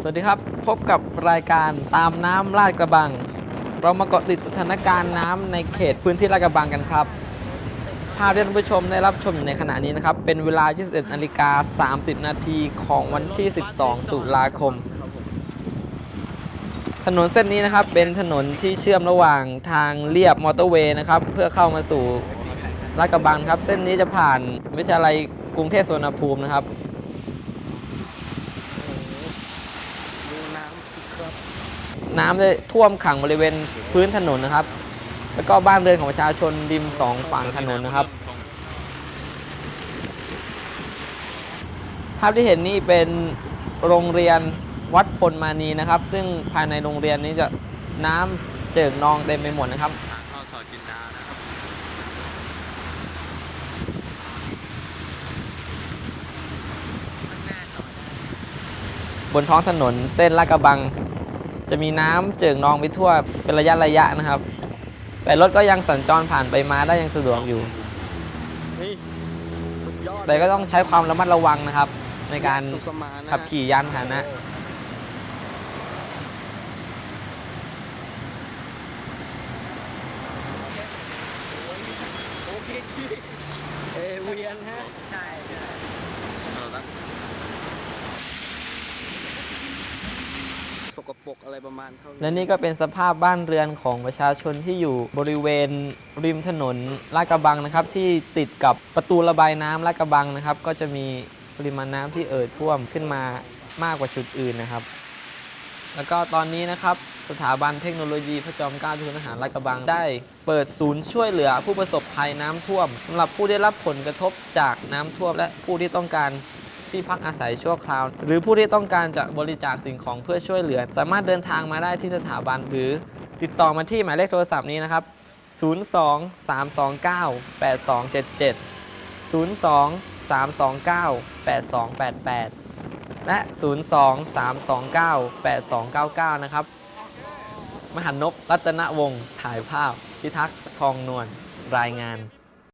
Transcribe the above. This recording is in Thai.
สวัสดีครับ พบกับรายการตามน้ำลาดกระบัง เรามาเกาะติดสถานการณ์น้ำในเขตพื้นที่ลาดกระบังกันครับ ภาพที่ท่านผู้ชมได้รับชมในขณะนี้นะครับ เป็นเวลา 21นาฬิกา30 นาทีของวันที่ 12 ตุลาคม ถนนเส้นนี้นะครับ เป็นถนนที่เชื่อมระหว่างทางเลียบมอเตอร์เวย์นะครับ เพื่อเข้ามาสู่ลาดกระบังครับ เส้นนี้จะผ่านวิทยาลัยกรุงเทพสุวนภูมินะครับ น้ำได้ท่วมขังบริเวณพื้นถนนนะครับ แล้วก็บ้านเรือนของประชาชนริมสองฝั่งถนนนะครับ ภาพที่เห็นนี่เป็นโรงเรียนวัดพลมานีนะครับ ซึ่งภายในโรงเรียนนี้จะน้ำเจิ่งนองเต็มไปหมดนะครับทางเข้าซอยจินดานะ บบนท้องถนนเส้นลาดกระบัง จะมีน้ำเจิ่งนองไปทั่วเป็นระยะระยะนะครับ แต่รถก็ยังสัญจรผ่านไปมาได้ยังสะดวกอยู่นี่สุดยอดแต่ก็ต้องใช้ความระมัดระวังนะครับ ในการสุขสมานนะขับขี่ยานพาหนะ โอเคชีเอเวียนฮะใช่ส กปรกอะไรประมาณเท่านี้และนี่ก็เป็นสภาพบ้านเรือนของประชาชนที่อยู่บริเวณริมถนนลาดกระบังนะครับ ที่ติดกับประตูระบายน้ำลาดกระบังนะครับ ก็จะมีปริมาณน้ำที่เอ่อท่วมขึ้นมามากกว่าจุดอื่นนะครับ แล้วก็ตอนนี้นะครับสถาบันเทคโนโลยีพระจอมเกล้าทุนทหารลาดกระบังได้เปิดศูนย์ช่วยเหลือผู้ประสบภัยน้ำท่วมสำหรับผู้ได้รับผลกระทบจากน้ำท่วม และผู้ที่ต้องการ ที่พักอาศัยชั่วคราว หรือผู้ที่ต้องการจะบริจาคสิ่งของเพื่อช่วยเหลือ สามารถเดินทางมาได้ที่สถาบัน หรือติดต่อมาที่หมายเลขโทรศัพท์นี้นะครับ 02 329 8277 02 329 8288 และ 02 329 8299 นะครับ มหันนบรัตนวงศ์ถ่ายภาพ พิทักษ์ทองนวลรายงาน